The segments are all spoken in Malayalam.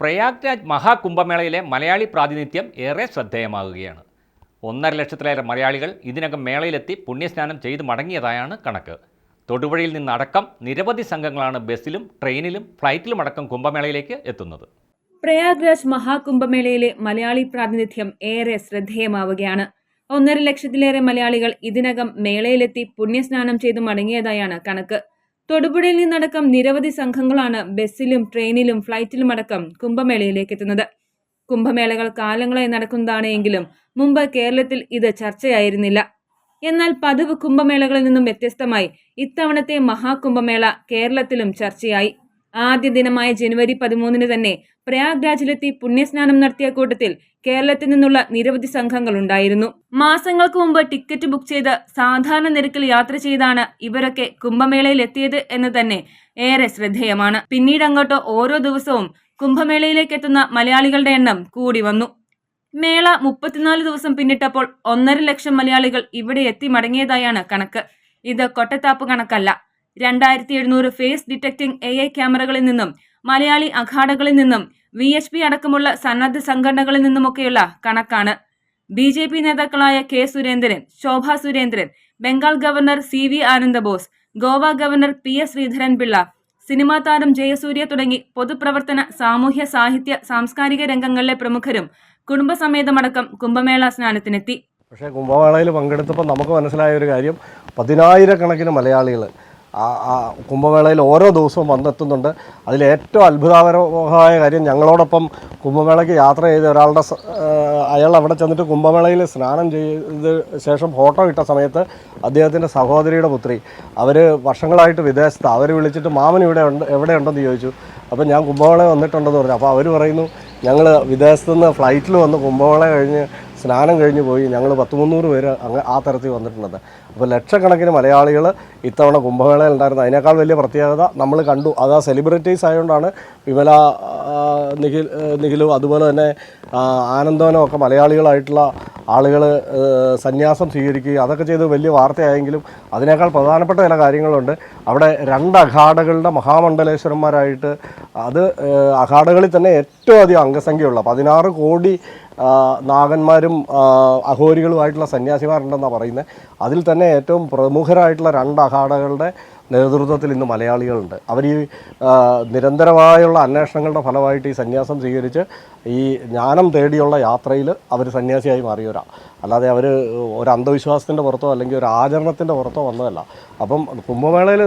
പ്രയാഗ്രാജ് മഹാകുംഭമേളയിലെ മലയാളി പ്രാതിനിധ്യം ഏറെ ശ്രദ്ധേയമാകുകയാണ്. ഒന്നര ലക്ഷത്തിലേറെ മലയാളികൾ ഇതിനകം മേളയിലെത്തി പുണ്യസ്നാനം ചെയ്തു മടങ്ങിയതായാണ് കണക്ക്. തൊടുപുഴയിൽ നിന്നടക്കം നിരവധി സംഘങ്ങളാണ് ബസ്സിലും ട്രെയിനിലും ഫ്ലൈറ്റിലും അടക്കം കുംഭമേളയിലേക്ക് എത്തുന്നത്. പ്രയാഗ്രാജ് മഹാകുംഭമേളയിലെ മലയാളി പ്രാതിനിധ്യം ഏറെ ശ്രദ്ധേയമാവുകയാണ്. ഒന്നര ലക്ഷത്തിലേറെ മലയാളികൾ ഇതിനകം മേളയിലെത്തി പുണ്യസ്നാനം ചെയ്തു മടങ്ങിയതായാണ് കണക്ക്. തൊടുപുഴയിൽ നിന്നടക്കം നിരവധി സംഘങ്ങളാണ് ബസ്സിലും ട്രെയിനിലും ഫ്ളൈറ്റിലും അടക്കം കുംഭമേളയിലേക്ക് എത്തുന്നത് കുംഭമേളകൾ കാലങ്ങളായി നടക്കുന്നതാണ് എങ്കിലും മുമ്പ് കേരളത്തിൽ ഇത് ചർച്ചയായിരുന്നില്ല. എന്നാൽ പതിവ് കുംഭമേളകളിൽ നിന്നും വ്യത്യസ്തമായി ഇത്തവണത്തെ മഹാകുംഭമേള കേരളത്തിലും ചർച്ചയായി. ആദ്യ ദിനമായ ജനുവരി പതിമൂന്നിന് തന്നെ പ്രയാഗ്രാജിലെത്തി പുണ്യസ്നാനം നടത്തിയ കൂട്ടത്തിൽ കേരളത്തിൽ നിന്നുള്ള നിരവധി സംഘങ്ങൾ ഉണ്ടായിരുന്നു. മാസങ്ങൾക്ക് മുമ്പ് ടിക്കറ്റ് ബുക്ക് ചെയ്ത് സാധാരണ നിരക്കിൽ യാത്ര ചെയ്താണ് ഇവരൊക്കെ കുംഭമേളയിൽ എത്തിയത് എന്ന് തന്നെ ഏറെ ശ്രദ്ധേയമാണ്. പിന്നീട് അങ്ങോട്ട് ഓരോ ദിവസവും കുംഭമേളയിലേക്ക് എത്തുന്ന മലയാളികളുടെ എണ്ണം കൂടി വന്നു. മേള മുപ്പത്തിനാല് ദിവസം പിന്നിട്ടപ്പോൾ ഒന്നര ലക്ഷം മലയാളികൾ ഇവിടെ എത്തി മടങ്ങിയതായാണ് കണക്ക്. ഇത് കൊട്ടത്താപ്പ് കണക്കല്ല. രണ്ടായിരത്തി എഴുന്നൂറ് ഫേസ് ഡിറ്റക്ടിംഗ് എ ഐ ക്യാമറകളിൽ നിന്നും മലയാളി അഖാഡകളിൽ നിന്നും വി എച്ച് പി അടക്കമുള്ള സന്നദ്ധ സംഘടനകളിൽ നിന്നുമൊക്കെയുള്ള കണക്കാണ്. ബി ജെ പി നേതാക്കളായ K Surendran Shobha Surendran Bengal governor C V Anandabose Goa governor P S Sreedharanpillai cinema താരം ജയസൂര്യ തുടങ്ങി പൊതുപ്രവർത്തന സാമൂഹ്യ സാഹിത്യ സാംസ്കാരിക രംഗങ്ങളിലെ പ്രമുഖരും കുടുംബസമേതമടക്കം കുംഭമേള സ്നാനത്തിനെത്തി. പക്ഷേ കുംഭമേളയിൽ പങ്കെടുത്തപ്പോൾ നമുക്ക് മനസ്സിലായ ഒരു കാര്യം പതിനായിരക്കണക്കിന് മലയാളികൾ ആ കുംഭമേളയിൽ ഓരോ ദിവസവും വന്നെത്തുന്നുണ്ട്. അതിലേറ്റവും അത്ഭുതകരമായ കാര്യം ഞങ്ങളോടൊപ്പം കുംഭമേളയ്ക്ക് യാത്ര ചെയ്ത ഒരാളുടെ അയാൾ അവിടെ ചെന്നിട്ട് കുംഭമേളയിൽ സ്നാനം ചെയ്ത് ശേഷം ഫോട്ടോ ഇട്ട സമയത്ത് അദ്ദേഹത്തിന്റെ സഹോദരിയുടെ പുത്രി. അവർ വർഷങ്ങളായിട്ട് വിദേശത്ത്. അവർ വിളിച്ചിട്ട് മാമൻ ഇവിടെ ഉണ്ട് എവിടെയുണ്ടെന്ന് ചോദിച്ചു. അപ്പോൾ ഞാൻ കുംഭമേള വന്നിട്ടുണ്ടെന്ന് പറഞ്ഞു. അപ്പോൾ അവർ പറയുന്നു ഞങ്ങൾ വിദേശത്തുനിന്ന് ഫ്ലൈറ്റിൽ വന്ന് കുംഭമേള കഴിഞ്ഞ് സ്നാനം കഴിഞ്ഞ് പോയി ഞങ്ങൾ പത്ത് മുന്നൂറ് പേര് അങ്ങ് ആ തരത്തിൽ വന്നിട്ടുണ്ട് അപ്പോൾ ലക്ഷക്കണക്കിന് മലയാളികൾ ഇത്തവണ കുംഭമേളയിൽ ഉണ്ടായിരുന്നു അതിനേക്കാൾ വലിയ പ്രത്യേകത നമ്മൾ കണ്ടു. അത് ആ സെലിബ്രിറ്റീസ് ആയതുകൊണ്ടാണ് വിമല നിഖിൽ നിഖിലും അതുപോലെ തന്നെ ആനന്ദവനും ഒക്കെ മലയാളികളായിട്ടുള്ള ആളുകൾ സന്യാസം സ്വീകരിക്കുകയും അതൊക്കെ ചെയ്ത് വലിയ വാർത്തയായെങ്കിലും അതിനേക്കാൾ പ്രധാനപ്പെട്ട ചില കാര്യങ്ങളുണ്ട്. അവിടെ രണ്ട് അഖാഡകളുടെ മഹാമണ്ഡലേശ്വരന്മാരായിട്ട് അത് അഖാഡകളിൽ തന്നെ ഏറ്റവും അധികം അംഗസംഖ്യയുള്ള പതിനാറ് കോടി നാഗന്മാരും അഹോരികളുമായിട്ടുള്ള സന്യാസിമാരുണ്ടെന്നാണ് പറയുന്നത്. അതിൽ തന്നെ ഏറ്റവും പ്രമുഖരായിട്ടുള്ള രണ്ട് അഖാഡകളുടെ നേതൃത്വത്തിൽ ഇന്ന് മലയാളികളുണ്ട്. അവർ ഈ നിരന്തരമായുള്ള അന്വേഷണങ്ങളുടെ ഫലമായിട്ട് ഈ സന്യാസം സ്വീകരിച്ച് ഈ ജ്ഞാനം തേടിയുള്ള യാത്രയിൽ അവർ സന്യാസിയായി മാറിയവരാ. അല്ലാതെ അവർ ഒരു അന്ധവിശ്വാസത്തിന്റെ പുറത്തോ അല്ലെങ്കിൽ ഒരു ആചരണത്തിന്റെ പുറത്തോ വന്നതല്ല. അപ്പം കുംഭമേളയിൽ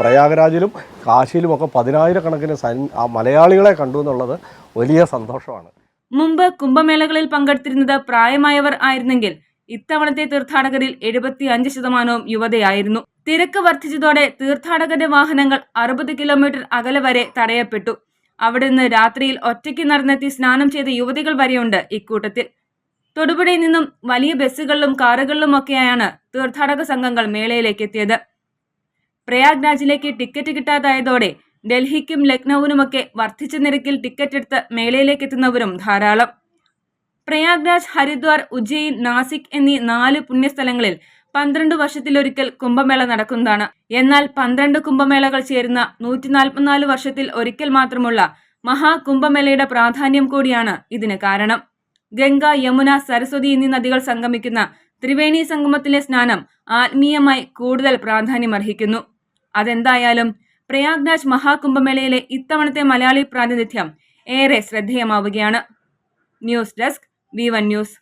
പ്രയാഗരാജിലും കാശിയിലുമൊക്കെ പതിനായിരക്കണക്കിന് സൻ മലയാളികളെ കണ്ടു എന്നുള്ളത് വലിയ സന്തോഷമാണ്. മുമ്പ് കുംഭമേളകളിൽ പങ്കെടുത്തിരുന്നത് പ്രായമായവർ ആയിരുന്നെങ്കിൽ ഇത്തവണത്തെ തീർത്ഥാടകരിൽ എഴുപത്തി അഞ്ച് ശതമാനവും യുവതയായിരുന്നു. തിരക്ക് വർദ്ധിച്ചതോടെ തീർത്ഥാടകരുടെ വാഹനങ്ങൾ അറുപത് കിലോമീറ്റർ അകലെ വരെ തടയപ്പെട്ടു. അവിടെ നിന്ന് രാത്രിയിൽ ഒറ്റയ്ക്ക് നടന്നെത്തി സ്നാനം ചെയ്ത യുവതികൾ വരെയുണ്ട് ഇക്കൂട്ടത്തിൽ. തൊടുപുഴയിൽ നിന്നും വലിയ ബസ്സുകളിലും കാറുകളിലും ഒക്കെയാണ് തീർത്ഥാടക സംഘങ്ങൾ മേളയിലേക്ക് എത്തിയത് പ്രയാഗ്രാജിലേക്ക് ടിക്കറ്റ് കിട്ടാതായതോടെ ഡൽഹിക്കും ലക്നൌവിനുമൊക്കെ വർദ്ധിച്ച നിരക്കിൽ ടിക്കറ്റ് എടുത്ത് മേളയിലേക്ക് എത്തുന്നവരും ധാരാളം. പ്രയാഗ്രാജ് ഹരിദ്വാർ ഉജ്ജയിൻ നാസിക് എന്നീ നാല് പുണ്യസ്ഥലങ്ങളിൽ പന്ത്രണ്ട് വർഷത്തിലൊരിക്കൽ കുംഭമേള നടക്കുന്നതാണ്. എന്നാൽ പന്ത്രണ്ട് കുംഭമേളകൾ ചേരുന്ന നൂറ്റി നാൽപ്പത്തിനാല് വർഷത്തിൽ ഒരിക്കൽ മാത്രമുള്ള മഹാകുംഭമേളയുടെ പ്രാധാന്യം കൂടിയാണ് ഇതിന് കാരണം. ഗംഗ യമുന സരസ്വതി എന്നീ നദികൾ സംഗമിക്കുന്ന ത്രിവേണി സംഗമത്തിലെ സ്നാനം ആത്മീയമായി കൂടുതൽ പ്രാധാന്യമർഹിക്കുന്നു. അതെന്തായാലും പ്രയാഗ്രാജ് മഹാകുംഭമേളയിലെ ഇത്തവണത്തെ മലയാളി പ്രാതിനിധ്യം ഏറെ ശ്രദ്ധേയമാവുകയാണ്. News desk V one news.